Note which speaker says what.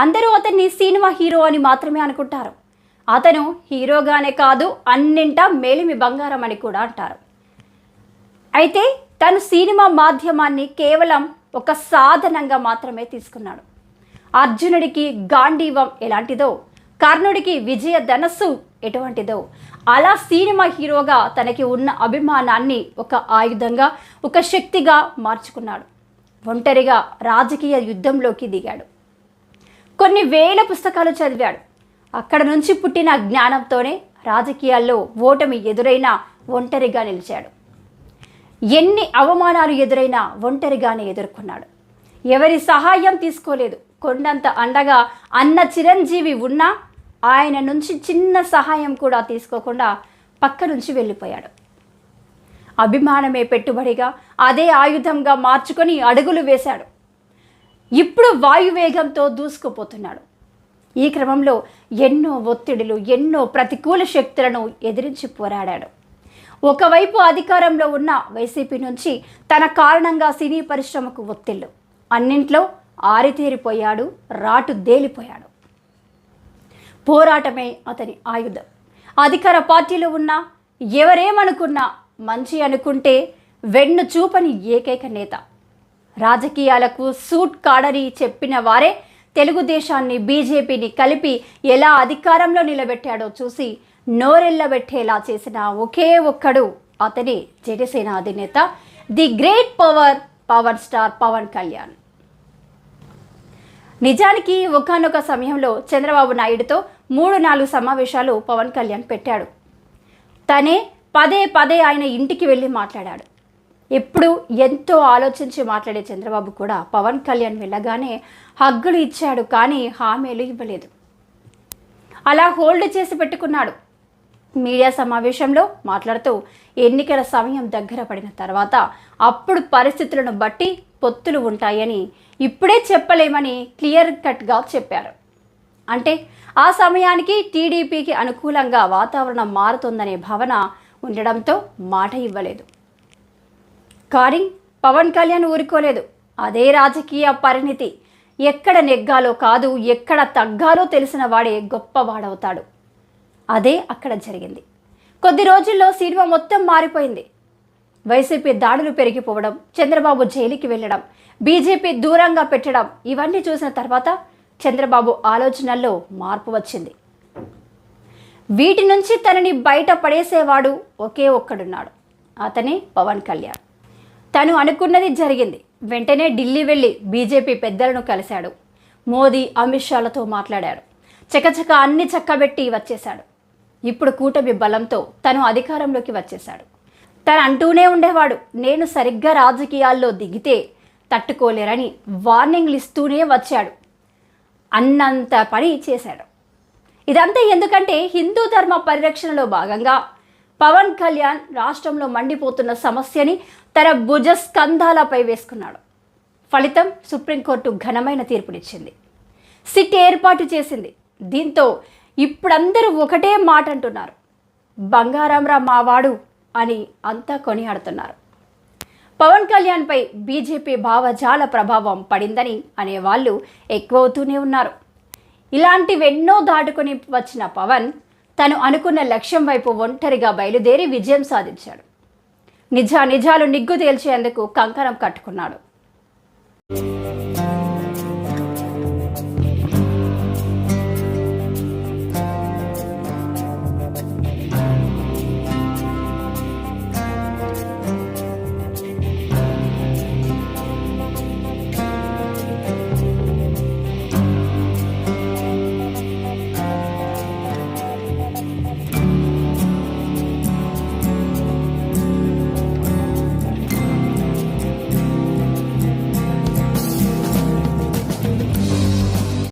Speaker 1: అందరూ అతన్ని cinema hero అని మాత్రమే అనుకుంటారు. అతను హీరోగానే కాదు అన్నింటా మేలిమి బంగారం అని కూడా అంటారు. అయితే తను సినిమా మాధ్యమాన్ని కేవలం ఒక సాధనంగా మాత్రమే తీసుకున్నాడు. అర్జునుడికి గాంధీవం ఎలాంటిదో కర్ణుడికి విజయ ధనస్సు ఎటువంటిదో అలా సినిమా హీరోగా తనకి ఉన్న అభిమానాన్ని ఒక ఆయుధంగా ఒక శక్తిగా మార్చుకున్నాడు. ఒంటరిగా రాజకీయ యుద్ధంలోకి దిగాడు. కొన్ని వేల పుస్తకాలు చదివాడు. అక్కడ నుంచి పుట్టిన జ్ఞానంతోనే రాజకీయాల్లో ఓటమి ఎదురైనా ఒంటరిగా నిలిచాడు. ఎన్ని అవమానాలు ఎదురైనా ఒంటరిగానే ఎదుర్కొన్నాడు. ఎవరి సహాయం తీసుకోలేదు. కొండంత అండగా అన్న చిరంజీవి ఉన్నా ఆయన నుంచి చిన్న సహాయం కూడా తీసుకోకుండా పక్క నుంచి వెళ్ళిపోయాడు. అభిమానమే పెట్టుబడిగా అదే ఆయుధంగా మార్చుకొని అడుగులు వేశాడు. ఇప్పుడు వాయువేగంతో దూసుకుపోతున్నాడు. ఈ క్రమంలో ఎన్నో ఒత్తిడులు ఎన్నో ప్రతికూల శక్తులను ఎదిరించి పోరాడాడు. ఒకవైపు అధికారంలో ఉన్న వైసీపీ నుంచి తన కారణంగా సినీ పరిశ్రమకు ఒత్తిళ్ళు. అన్నింట్లో ఆరితేరిపోయాడు రాటు దేలిపోయాడు. పోరాటమే అతని ఆయుధం. అధికార పార్టీలో ఉన్న ఎవరేమనుకున్నా మంచి అనుకుంటే వెన్ను చూపని ఏకైక నేత. రాజకీయాలకు సూట్ కాడని చెప్పిన వారే తెలుగుదేశాన్ని బీజేపీని కలిపి ఎలా అధికారంలో నిలబెట్టాడో చూసి నోరెల్లబెట్టేలా చేసిన ఒకే ఒక్కడు అతని జనసేన అధినేత the great power power star Pawan Kalyan. నిజానికి ఒకనొక సమయంలో చంద్రబాబు నాయుడుతో మూడు నాలుగు సమావేశాలు పవన్ కళ్యాణ్ పెట్టాడు. తనే పదే పదే ఆయన ఇంటికి వెళ్ళి మాట్లాడాడు. ఎప్పుడు ఎంతో ఆలోచించి మాట్లాడే చంద్రబాబు కూడా పవన్ కళ్యాణ్ వెళ్ళగానే హగ్గులు ఇచ్చాడు కానీ హామీలు ఇవ్వలేదు. అలా హోల్డ్ చేసి పెట్టుకున్నాడు. మీడియా సమావేశంలో మాట్లాడుతూ ఎన్నికల సమయం దగ్గర పడిన తర్వాత అప్పుడు పరిస్థితులను బట్టి పొత్తులు ఉంటాయని ఇప్పుడే చెప్పలేమని క్లియర్ కట్గా చెప్పారు. అంటే ఆ సమయానికి టీడీపీకి అనుకూలంగా వాతావరణం మారుతుందనే భావన ఉండడంతో మాట ఇవ్వలేదు. కానీ పవన్ కళ్యాణ్ ఊరుకోలేదు. అదే రాజకీయ పరిణితి. ఎక్కడ నెగ్గాలో కాదు ఎక్కడ తగ్గాలో తెలిసిన వాడే గొప్పవాడవుతాడు. అదే అక్కడ జరిగింది. కొద్ది రోజుల్లో సినిమా మొత్తం మారిపోయింది. వైసీపీ దాడులు పెరిగిపోవడం చంద్రబాబు జైలుకి వెళ్ళడం బీజేపీ దూరంగా పెట్టడం ఇవన్నీ చూసిన తర్వాత చంద్రబాబు ఆలోచనల్లో మార్పు వచ్చింది. వీటి నుంచి తనని బయట పడేసేవాడు ఒకే ఒక్కడున్నాడు. అతనే పవన్ కళ్యాణ్. తను అనుకున్నది జరిగింది. వెంటనే ఢిల్లీ వెళ్ళి బీజేపీ పెద్దలను కలిశాడు. మోదీ అమిత్ షాలతో మాట్లాడాడు. చకచక అన్ని చక్కబెట్టి వచ్చేశాడు. ఇప్పుడు కూటమి బలంతో తను అధికారంలోకి వచ్చేశాడు. తను అంటూనే ఉండేవాడు నేను సరిగ్గా రాజకీయాల్లో దిగితే తట్టుకోలేరని వార్నింగ్లు ఇస్తూనే వచ్చాడు. అన్నంత పని చేశాడు. ఇదంతా ఎందుకంటే హిందూ ధర్మ పరిరక్షణలో భాగంగా పవన్ కళ్యాణ్ రాష్ట్రంలో మండిపోతున్న సమస్యని తన భుజ స్కంధాలపై వేసుకున్నాడు. ఫలితం సుప్రీంకోర్టు ఘనమైన తీర్పునిచ్చింది. సిట్ ఏర్పాటు చేసింది. దీంతో ఇప్పుడందరూ ఒకటే మాట అంటున్నారు బంగారాంరా మావాడు అని అంతా కొనియాడుతున్నారు. పవన్ కళ్యాణ్పై బీజేపీ భావజాల ప్రభావం పడిందని అనేవాళ్ళు ఎక్కువవుతూనే ఉన్నారు. ఇలాంటివెన్నో దాటుకొని వచ్చిన పవన్ తను అనుకున్న లక్ష్యం వైపు ఒంటరిగా బయలుదేరి విజయం సాధించాడు. నిజానిజాలు నిగ్గు తేల్చేందుకు కంకణం కట్టుకున్నాడు.